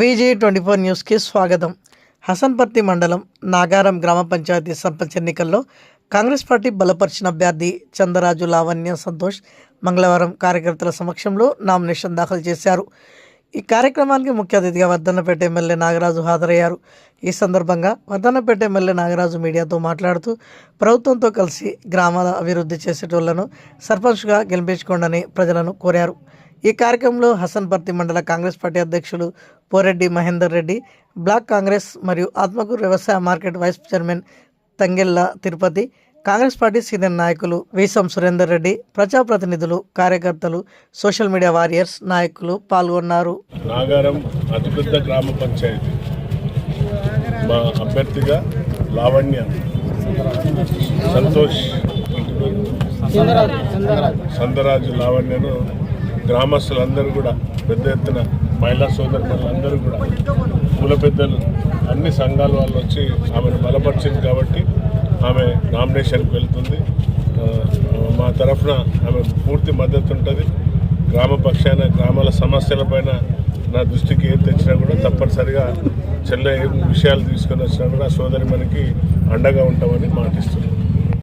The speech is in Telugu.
విజీ ట్వంటీ ఫోర్ న్యూస్కి స్వాగతం. హసన్పర్తి మండలం నాగారం గ్రామ పంచాయతీ సర్పంచ్ ఎన్నికల్లో కాంగ్రెస్ పార్టీ బలపరిచిన అభ్యర్థి చందరాజు లావణ్య సంతోష్ మంగళవారం కార్యకర్తల సమక్షంలో నామినేషన్ దాఖలు చేశారు. ఈ కార్యక్రమానికి ముఖ్య అతిథిగా వర్ధన్నపేట ఎమ్మెల్యే నాగరాజు హాజరయ్యారు. ఈ సందర్భంగా వర్ధన్నపేట ఎమ్మెల్యే నాగరాజు మీడియాతో మాట్లాడుతూ ప్రభుత్వంతో కలిసి గ్రామాల అభివృద్ధి చేసేటోళ్ళను సర్పంచ్గా గెలిపించుకోండని ప్రజలను కోరారు. ఈ కార్యక్రమంలో హసన్పర్తి మండల కాంగ్రెస్ పార్టీ అధ్యక్షులు పోరెడ్డి మహేందర్ రెడ్డి బ్లాక్ కాంగ్రెస్ మరియు ఆత్మకూరు వ్యవసాయ market vice chairman Thangella Tirupathi Congress party senior నాయకులు వీసం సురేందర్ రెడ్డి ప్రజాప్రతినిధులు కార్యకర్తలు సోషల్ మీడియా వారియర్స్ నాయకులు పాల్గొన్నారు. నాగారం అతిపెద్ద గ్రామ పంచాయతీ. మా అభ్యర్థిగా లావణ్య సంతోష్ సందరాజు లావణ్యను గ్రామస్తులందరూ కూడా పెద్ద ఎత్తున మహిళా సోదరులందరూ కూడా కుల పెద్దలు అన్ని సంఘాల వాళ్ళు వచ్చి ఆమెను బలపరిచింది కాబట్టి ఆమె నామినేషన్కి వెళ్తుంది. మా తరఫున ఆమె పూర్తి మద్దతు ఉంటుంది. గ్రామ పక్షాన గ్రామాల సమస్యలపైన నా దృష్టికి ఏం తెచ్చినా కూడా తప్పనిసరిగా చెల్లె విషయాలు తీసుకొని వచ్చినా కూడా సోదరి మనకి అండగా ఉంటామని మాటిస్తున్నాను